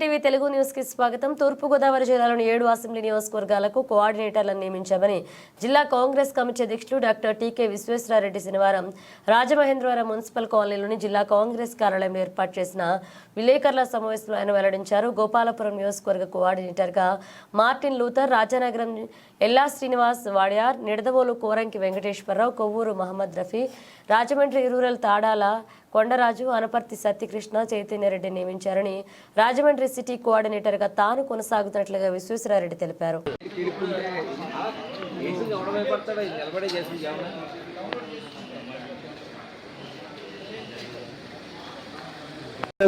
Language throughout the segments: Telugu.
ఎన్టీవీ తెలుగు న్యూస్కి స్వాగతం. తూర్పుగోదావరి జిల్లాలోని ఏడు అసెంబ్లీ నియోజకవర్గాలకు కోఆర్డినేటర్లను నియమించామని జిల్లా కాంగ్రెస్ కమిటీ అధ్యక్షులు డాక్టర్ టీకే విశ్వేశ్వరారెడ్డి శనివారం రాజమహేంద్రవరం మున్సిపల్ కాలనీలోని జిల్లా కాంగ్రెస్ కార్యాలయం ఏర్పాటు చేసిన విలేకరుల సమావేశంలో ఆయన వెల్లడించారు. గోపాలపురం నియోజకవర్గ కోఆర్డినేటర్గా Martin Luther Rajanagaram Ella Srinivas Wadiyar Nidadavolu Koranki Venkateswararao Kovvur Mohammed Rafi Rajahmundry rural Tadala Kondaraju Anaparthi Satyakrishna Chaitanyareddy నియమించారని Rajahmundry city కోఆర్డినేటర్గా తాను కొనసాగుతున్నట్లుగా విశ్వేశ్వరారెడ్డి తెలిపారు.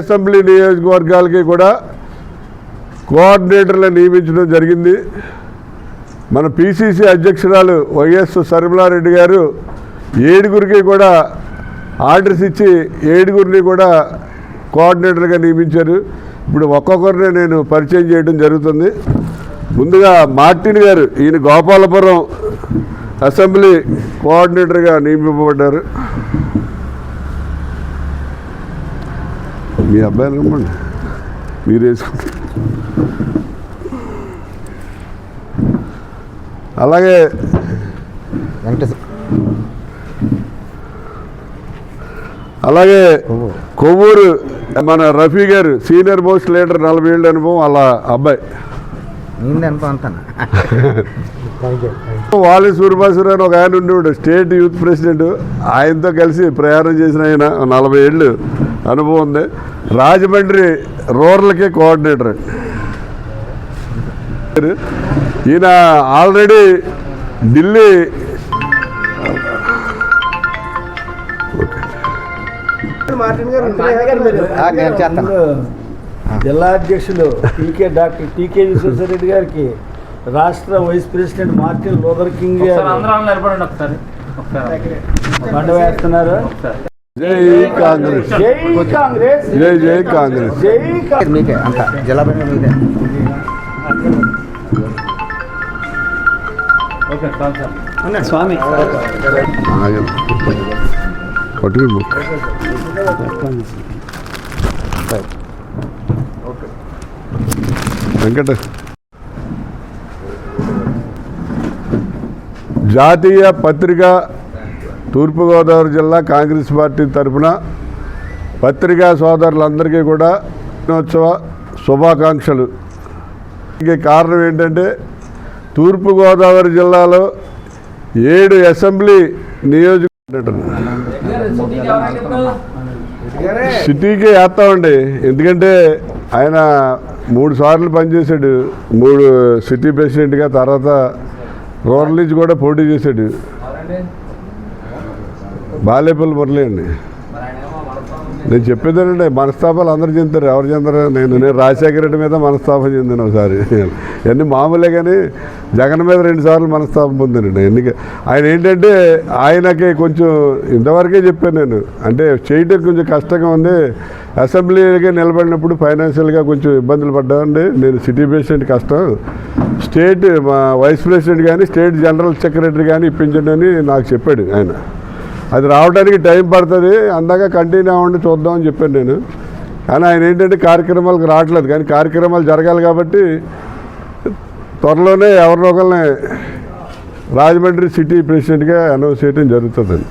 అసెంబ్లీ నియోజకవర్గాలకి కూడా కోఆర్డినేటర్లు నియమించడం జరిగింది. మన పిసిసి అధ్యక్షురాలు వైఎస్ శర్మిలారెడ్డి గారు ఏడుగురికి కూడా ఆర్డర్స్ ఇచ్చి ఏడుగురిని కూడా కోఆర్డినేటర్గా నియమించారు. ఇప్పుడు ఒక్కొక్కరిని నేను పరిచయం చేయడం జరుగుతుంది. ముందుగా మార్టిన్ గారు ఈయన గోపాలపురం అసెంబ్లీ కోఆర్డినేటర్గా నియమింపబడ్డారు. మీ అబ్బాయిలు రమ్మండి. మీరు వేసుకుంటారు అలాగే అలాగే కొవ్వూరు మన రఫీ గారు సీనియర్ మోస్ట్ లీడర్ నలభై ఏళ్ళ అనుభవం వాళ్ళ అబ్బాయి. వాలి సూర్యభాస్కర్ అని ఒక ఆయన ఉండేవాడు స్టేట్ యూత్ ప్రెసిడెంట్. ఆయనతో కలిసి ప్రయాణం చేసిన ఆయన నలభై ఏళ్ళు అనుభవం ఉంది. రాజమండ్రి రూరల్కే కోఆర్డినేటర్. ఈయన ఆల్రెడీ ఢిల్లీ నేను చేస్తాను. జిల్లా అధ్యక్షులు టీకే డాక్టర్ టీకే విశ్వేశ్వరరెడ్డి గారికి రాష్ట్ర vice president Martin Luther King ఒకసారి బండ వేస్తున్నారు. జై కాంగ్రెస్. జై కాంగ్రెస్. జై జై కాంగ్రెస్. జై కాంగ్రెస్. మీకే అంత జిల్లా బండి మీదే. స్వామి. ఆగండి. వెంకట జాతీయ పత్రిక తూర్పుగోదావరి జిల్లా కాంగ్రెస్ పార్టీ తరఫున పత్రికా సోదరులందరికీ కూడా దినోత్సవ శుభాకాంక్షలు. ఇంకే కారణం ఏంటంటే తూర్పుగోదావరి జిల్లాలో ఏడు అసెంబ్లీ నియోజకవర్గం సిటీకి వేస్తామండి ఎందుకంటే ఆయన మూడు సార్లు పనిచేశాడు. మూడు సిటీ ప్రెసిడెంట్గా తర్వాత రూరల్ నుంచి కూడా పోటీ చేశాడు. బాలేపల్లి మురళి అండి. నేను చెప్పేదేనండి మనస్తాపాలు అందరు చెందారు ఎవరు చెందరు? నేను నేను రాజశేఖర రెడ్డి మీద మనస్తాపం చెందాను ఒకసారి. ఇవన్నీ మామూలే కానీ జగన్ మీద రెండు సార్లు మనస్తాపం పొందానండి ఎందుకు ఆయన ఏంటంటే ఆయనకి కొంచెం ఇంతవరకే చెప్పాను నేను. అంటే చేయటం కొంచెం కష్టంగా ఉంది. అసెంబ్లీగా నిలబడినప్పుడు ఫైనాన్షియల్గా కొంచెం ఇబ్బందులు పడ్డామండి నేను సిటీ ప్రెసిడెంట్ కష్టం. స్టేట్ మా వైస్ ప్రెసిడెంట్ కానీ స్టేట్ జనరల్ సెక్రటరీ కానీ ఇప్పించండి అని నాకు చెప్పాడు ఆయన. అది రావడానికి టైం పడుతుంది. అందాక కంటిన్యూ అవ్వండి చూద్దామని చెప్పాను నేను. కానీ ఆయన ఏంటంటే కార్యక్రమాలకు రావట్లేదు. కానీ కార్యక్రమాలు జరగాలి కాబట్టి త్వరలోనే ఎవరినో ఒకరిని రాజమండ్రి సిటీ ప్రెసిడెంట్గా అనౌన్స్ చేయడం జరుగుతుందండి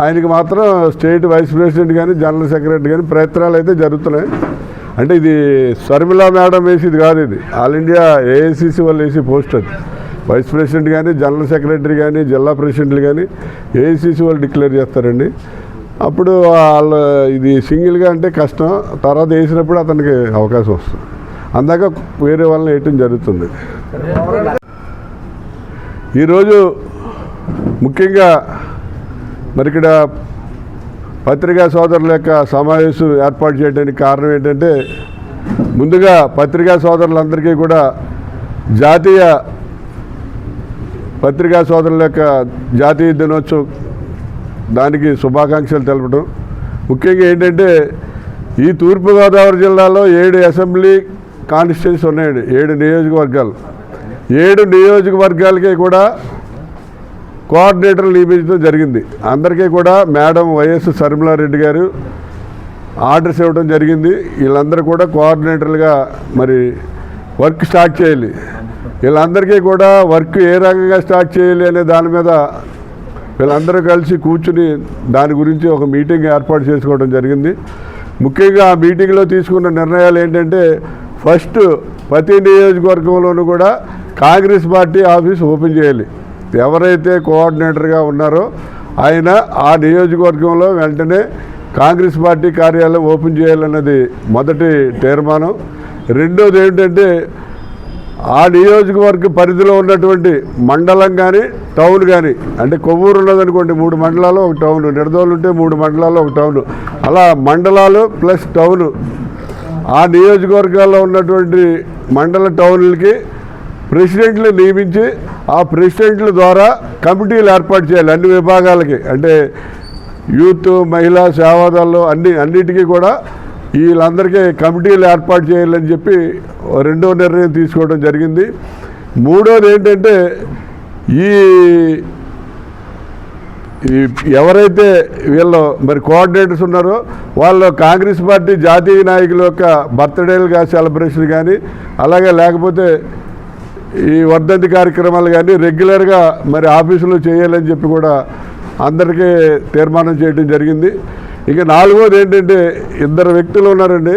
ఆయనకి మాత్రం స్టేట్ వైస్ ప్రెసిడెంట్ కానీ జనరల్ సెక్రటరీ కానీ ప్రయత్నాలు అయితే జరుగుతున్నాయి. అంటే ఇది శర్మిళ మేడం వేసేది కాదు ఇది. ఆల్ ఇండియా ఏఐసిసి వాళ్ళు వేసి పోస్ట్ అది. వైస్ ప్రెసిడెంట్ కానీ జనరల్ సెక్రటరీ కానీ జిల్లా ప్రెసిడెంట్లు కానీ ఏసీసీ వాళ్ళు డిక్లేర్ చేస్తారండి. అప్పుడు వాళ్ళు ఇది సింగిల్గా అంటే కష్టం. తర్వాత వేసినప్పుడు అతనికి అవకాశం వస్తుంది. అందాక వేరే వాళ్ళని వేయటం జరుగుతుంది. ఈరోజు ముఖ్యంగా మరి ఇక్కడ పత్రికా సోదరుల యొక్క సమావేశం ఏర్పాటు చేయడానికి కారణం ఏంటంటే ముందుగా పత్రికా సోదరులందరికీ కూడా జాతీయ పత్రికా సోదరుల యొక్క జాతీయ దినోత్సవం దానికి శుభాకాంక్షలు తెలపడం. ముఖ్యంగా ఏంటంటే ఈ తూర్పుగోదావరి జిల్లాలో ఏడు అసెంబ్లీ కాన్స్టిట్యూన్స్ ఉన్నాయండి ఏడు నియోజకవర్గాలు. ఏడు నియోజకవర్గాలకి కూడా కోఆర్డినేటర్లు నియమించడం జరిగింది. అందరికీ కూడా మేడం వైఎస్ శర్మిలారెడ్డి గారు ఆర్డర్స్ ఇవ్వడం జరిగింది. వీళ్ళందరూ కూడా కోఆర్డినేటర్లుగా మరి వర్క్ స్టార్ట్ చేయాలి. వీళ్ళందరికీ కూడా వర్క్ ఏ రకంగా స్టార్ట్ చేయాలి అనే దాని మీద వీళ్ళందరూ కలిసి కూర్చుని దాని గురించి ఒక మీటింగ్ ఏర్పాటు చేసుకోవడం జరిగింది. ముఖ్యంగా ఆ మీటింగ్లో తీసుకున్న నిర్ణయాలు ఏంటంటే ఫస్ట్ ప్రతి నియోజకవర్గంలోనూ కూడా కాంగ్రెస్ పార్టీ ఆఫీస్ ఓపెన్ చేయాలి. ఎవరైతే కోఆర్డినేటర్గా ఉన్నారో ఆయన ఆ నియోజకవర్గంలో వెంటనే కాంగ్రెస్ పార్టీ కార్యాలయం ఓపెన్ చేయాలన్నది మొదటి తీర్మానం. రెండోది ఏంటంటే ఆ నియోజకవర్గ పరిధిలో ఉన్నటువంటి మండలం కానీ టౌన్ కానీ అంటే కొవ్వూరు ఉన్నదనుకోండి మూడు మండలాలు ఒక టౌన్ నిడదోలు ఉంటే మూడు మండలాలు ఒక టౌన్. అలా మండలాలు ప్లస్ టౌన్. ఆ నియోజకవర్గాల్లో ఉన్నటువంటి మండల టౌన్లకి ప్రెసిడెంట్లు నియమించి ఆ ప్రెసిడెంట్ల ద్వారా కమిటీలు ఏర్పాటు చేయాలి అన్ని విభాగాలకి. అంటే యూత్ మహిళా సేవాదాలు అన్ని అన్నిటికీ కూడా వీళ్ళందరికీ కమిటీలు ఏర్పాటు చేయాలని చెప్పి రెండో నిర్ణయం తీసుకోవడం జరిగింది. మూడోది ఏంటంటే ఈ ఈ ఎవరైతే వీళ్ళు మరి కోఆర్డినేటర్స్ ఉన్నారో వాళ్ళు కాంగ్రెస్ పార్టీ జాతీయ నాయకుల యొక్క బర్త్డేలుగా సెలబ్రేషన్ కానీ అలాగే లేకపోతే ఈ వర్ధంతి కార్యక్రమాలు కానీ రెగ్యులర్గా మరి ఆఫీసులో చేయాలని చెప్పి కూడా అందరికీ తీర్మానం చేయడం జరిగింది. ఇక నాలుగోది ఏంటంటే ఇద్దరు వ్యక్తులు ఉన్నారండి.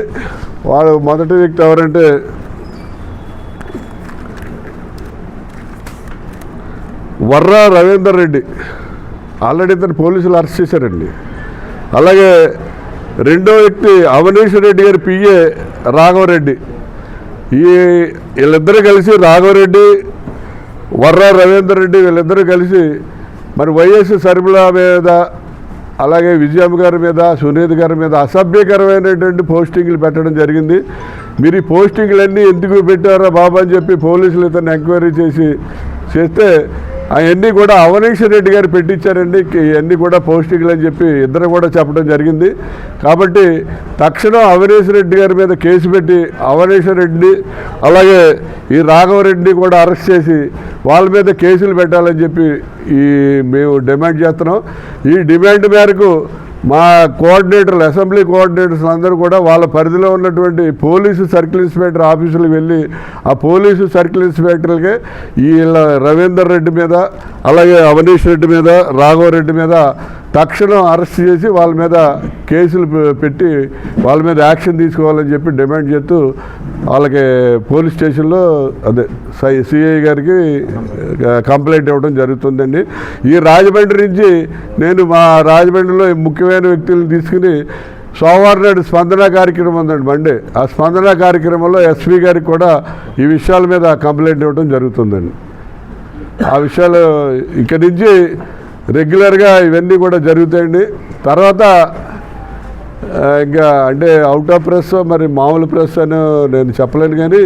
వాడు మొదటి వ్యక్తి ఎవరంటే వర్రా రవీందర్ రెడ్డి. ఆల్రెడీ ఇతను పోలీసులు అరెస్ట్ చేశారండి. అలాగే రెండో వ్యక్తి అవనీష్ రెడ్డి గారి పిఏ రాఘవరెడ్డి. ఈ వీళ్ళిద్దరూ కలిసి రాఘవరెడ్డి వర్రా రవీందర్ రెడ్డి వీళ్ళిద్దరూ కలిసి మరి వైఎస్ సరిమిళ మీద అలాగే విజయమ్మ గారి మీద సునీత గారి మీద అసభ్యకరమైనటువంటి పోస్టింగ్లు పెట్టడం జరిగింది. మీరు ఈ పోస్టింగ్లన్నీ ఎందుకు పెట్టారా బాబా అని చెప్పి పోలీసులు ఇతను ఎంక్వైరీ చేసి చేస్తే అవన్నీ కూడా అవనీష్ రెడ్డి గారు పెట్టించారండి. ఇవన్నీ కూడా పౌష్టికలు అని చెప్పి ఇద్దరు కూడా చెప్పడం జరిగింది. కాబట్టి తక్షణం అవనీష్ రెడ్డి గారి మీద కేసు పెట్టి అవనీష్ రెడ్డి అలాగే ఈ రాఘవరెడ్డిని కూడా అరెస్ట్ చేసి వాళ్ళ మీద కేసులు పెట్టాలని చెప్పి ఈ మేము డిమాండ్ చేస్తున్నాం. ఈ డిమాండ్ మేరకు మా కోఆర్డినేటర్లు అసెంబ్లీ కోఆర్డినేటర్స్ అందరూ కూడా వాళ్ళ పరిధిలో ఉన్నటువంటి పోలీసు సర్కిల్ ఇన్స్పెక్టర్ ఆఫీసులకు వెళ్ళి ఆ పోలీసు సర్కిల్ ఇన్స్పెక్టర్లకి వీళ్ళ రవీందర్ రెడ్డి మీద అలాగే అవనీష్ రెడ్డి మీద రాఘవరెడ్డి మీద తక్షణం అరెస్ట్ చేసి వాళ్ళ మీద కేసులు పె- పెట్టి వాళ్ళ మీద యాక్షన్ తీసుకోవాలని చెప్పి డిమాండ్ చేస్తూ వాళ్ళకి పోలీస్ స్టేషన్లో అదే సై సిఐ గారికి కంప్లైంట్ ఇవ్వడం జరుగుతుందండి. ఈ రాజమండ్రి నుంచి నేను మా రాజమండ్రిలో ముఖ్యమైన వ్యక్తులను తీసుకుని సోమవారం నాడు స్పందన కార్యక్రమం ఉందండి మండే. ఆ స్పందన కార్యక్రమంలో ఎస్పీ గారికి కూడా ఈ విషయాల మీద కంప్లైంట్ ఇవ్వడం జరుగుతుందండి. ఆ విషయాలు ఇక్కడి నుంచి రెగ్యులర్గా ఇవన్నీ కూడా జరుగుతాయండి. తర్వాత ఇంకా అంటే అవుట్ ఆఫ్ ప్రెస్ మరి మామూలు ప్రెస్ అని నేను చెప్పలేను కానీ